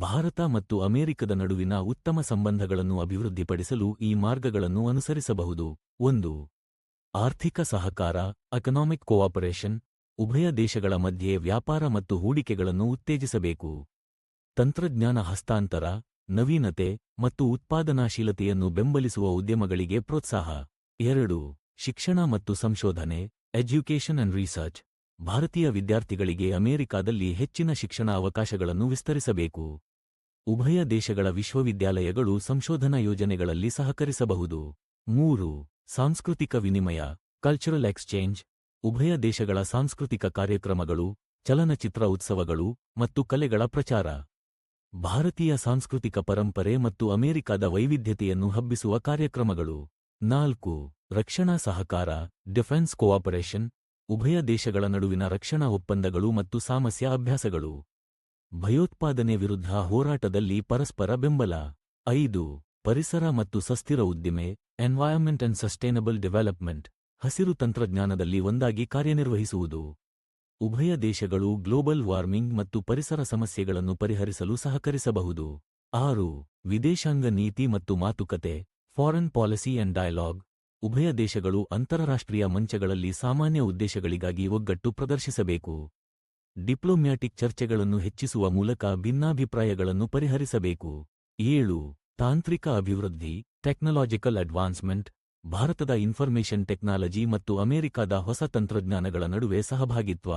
ಭಾರತ ಮತ್ತು ಅಮೆರಿಕದ ನಡುವಿನ ಉತ್ತಮ ಸಂಬಂಧಗಳನ್ನು ಅಭಿವೃದ್ಧಿಪಡಿಸಲು ಈ ಮಾರ್ಗಗಳನ್ನು ಅನುಸರಿಸಬಹುದು. ಒಂದು, ಆರ್ಥಿಕ ಸಹಕಾರ ಎಕನಾಮಿಕ್ ಕೋಆಪರೇಷನ್ ಉಭಯ ದೇಶಗಳ ಮಧ್ಯೆ ವ್ಯಾಪಾರ ಮತ್ತು ಹೂಡಿಕೆಗಳನ್ನು ಉತ್ತೇಜಿಸಬೇಕು. ತಂತ್ರಜ್ಞಾನ ಹಸ್ತಾಂತರ, ನವೀನತೆ ಮತ್ತು ಉತ್ಪಾದನಾಶೀಲತೆಯನ್ನು ಬೆಂಬಲಿಸುವ ಉದ್ಯಮಗಳಿಗೆ ಪ್ರೋತ್ಸಾಹ. ಎರಡು, ಶಿಕ್ಷಣ ಮತ್ತು ಸಂಶೋಧನೆ ಎಡ್ಯುಕೇಷನ್ ಅಂಡ್ ರಿಸರ್ಚ್ ಭಾರತೀಯ ವಿದ್ಯಾರ್ಥಿಗಳಿಗೆ ಅಮೆರಿಕಾದಲ್ಲಿ ಹೆಚ್ಚಿನ ಶಿಕ್ಷಣ ಅವಕಾಶಗಳನ್ನು ವಿಸ್ತರಿಸಬೇಕು. ಉಭಯ ದೇಶಗಳ ವಿಶ್ವವಿದ್ಯಾಲಯಗಳು ಸಂಶೋಧನಾ ಯೋಜನೆಗಳಲ್ಲಿ ಸಹಕರಿಸಬಹುದು. ಮೂರು, ಸಾಂಸ್ಕೃತಿಕ ವಿನಿಮಯ ಕಲ್ಚರಲ್ ಎಕ್ಸ್ಚೇಂಜ್ ಉಭಯ ದೇಶಗಳ ಸಾಂಸ್ಕೃತಿಕ ಕಾರ್ಯಕ್ರಮಗಳು, ಚಲನಚಿತ್ರ ಉತ್ಸವಗಳು ಮತ್ತು ಕಲೆಗಳ ಪ್ರಚಾರ. ಭಾರತೀಯ ಸಾಂಸ್ಕೃತಿಕ ಪರಂಪರೆ ಮತ್ತು ಅಮೆರಿಕದ ವೈವಿಧ್ಯತೆಯನ್ನು ಹಬ್ಬಿಸುವ ಕಾರ್ಯಕ್ರಮಗಳು. ನಾಲ್ಕು, ರಕ್ಷಣಾ ಸಹಕಾರ ಡಿಫೆನ್ಸ್ ಕೋಆಪರೇಷನ್ ಉಭಯ ದೇಶಗಳ ನಡುವಿನ ರಕ್ಷಣಾ ಒಪ್ಪಂದಗಳು ಮತ್ತು ಸಾಮಸ್ಯ ಅಭ್ಯಾಸಗಳು. ಭಯೋತ್ಪಾದನೆ ವಿರುದ್ಧ ಹೋರಾಟದಲ್ಲಿ ಪರಸ್ಪರ ಬೆಂಬಲ. ಐದು, ಪರಿಸರ ಮತ್ತು ಸುಸ್ಥಿರ ಉದ್ದಿಮೆ ಎನ್ವಾಯರ್ಮೆಂಟ್ ಅಂಡ್ ಸಸ್ಟೇನಬಲ್ ಡೆವಲಪ್ಮೆಂಟ್ ಹಸಿರು ತಂತ್ರಜ್ಞಾನದಲ್ಲಿ ಒಂದಾಗಿ ಕಾರ್ಯನಿರ್ವಹಿಸುವುದು. ಉಭಯ ದೇಶಗಳು ಗ್ಲೋಬಲ್ ವಾರ್ಮಿಂಗ್ ಮತ್ತು ಪರಿಸರ ಸಮಸ್ಯೆಗಳನ್ನು ಪರಿಹರಿಸಲು ಸಹಕರಿಸಬಹುದು. ಆರು, ವಿದೇಶಾಂಗ ನೀತಿ ಮತ್ತು ಮಾತುಕತೆ ಫಾರೆನ್ ಪಾಲಿಸಿ ಅಂಡ್ ಡಯಲಾಗ್ ಉಭಯ ದೇಶಗಳು ಅಂತಾರಾಷ್ಟ್ರೀಯ ಮಂಚಗಳಲ್ಲಿ ಸಾಮಾನ್ಯ ಉದ್ದೇಶಗಳಿಗಾಗಿ ಒಗ್ಗಟ್ಟು ಪ್ರದರ್ಶಿಸಬೇಕು. ಡಿಪ್ಲೊಮ್ಯಾಟಿಕ್ ಚರ್ಚೆಗಳನ್ನು ಹೆಚ್ಚಿಸುವ ಮೂಲಕ ಭಿನ್ನಾಭಿಪ್ರಾಯಗಳನ್ನು ಪರಿಹರಿಸಬೇಕು. ಏಳು, ತಾಂತ್ರಿಕ ಅಭಿವೃದ್ಧಿ, ಟೆಕ್ನಾಲಜಿಕಲ್ ಅಡ್ವಾನ್ಸ್ಮೆಂಟ್, ಭಾರತದ ಇನ್ಫಾರ್ಮೇಷನ್ ಟೆಕ್ನಾಲಜಿ ಮತ್ತು ಅಮೆರಿಕದ ಹೊಸ ತಂತ್ರಜ್ಞಾನಗಳ ನಡುವೆ ಸಹಭಾಗಿತ್ವ.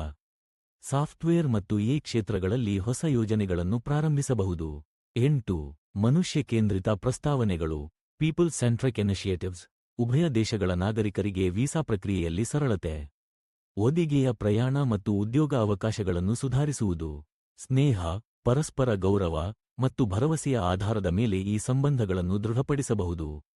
ಸಾಫ್ಟ್ವೇರ್ ಮತ್ತು ಈ ಕ್ಷೇತ್ರಗಳಲ್ಲಿ ಹೊಸ ಯೋಜನೆಗಳನ್ನು ಪ್ರಾರಂಭಿಸಬಹುದು. ಎಂಟು, ಮನುಷ್ಯ ಕೇಂದ್ರಿತ ಪ್ರಸ್ತಾವನೆಗಳು ಪೀಪಲ್ ಸೆಂಟ್ರಿಕ್ ಇನಿಷಿಯೇಟಿವ್ಸ್, ಉಭಯ ದೇಶಗಳ ನಾಗರಿಕರಿಗೆ ವೀಸಾ ಪ್ರಕ್ರಿಯೆಯಲ್ಲಿ ಸರಳತೆ. ಒದಿಗೆಯ ಪ್ರಯಾಣ ಮತ್ತು ಉದ್ಯೋಗ ಅವಕಾಶಗಳನ್ನು ಸುಧಾರಿಸುವುದು. ಸ್ನೇಹ, ಪರಸ್ಪರ ಗೌರವ ಮತ್ತು ಭರವಸೆಯ ಆಧಾರದ ಮೇಲೆ ಈ ಸಂಬಂಧಗಳನ್ನು ದೃಢಪಡಿಸಬಹುದು.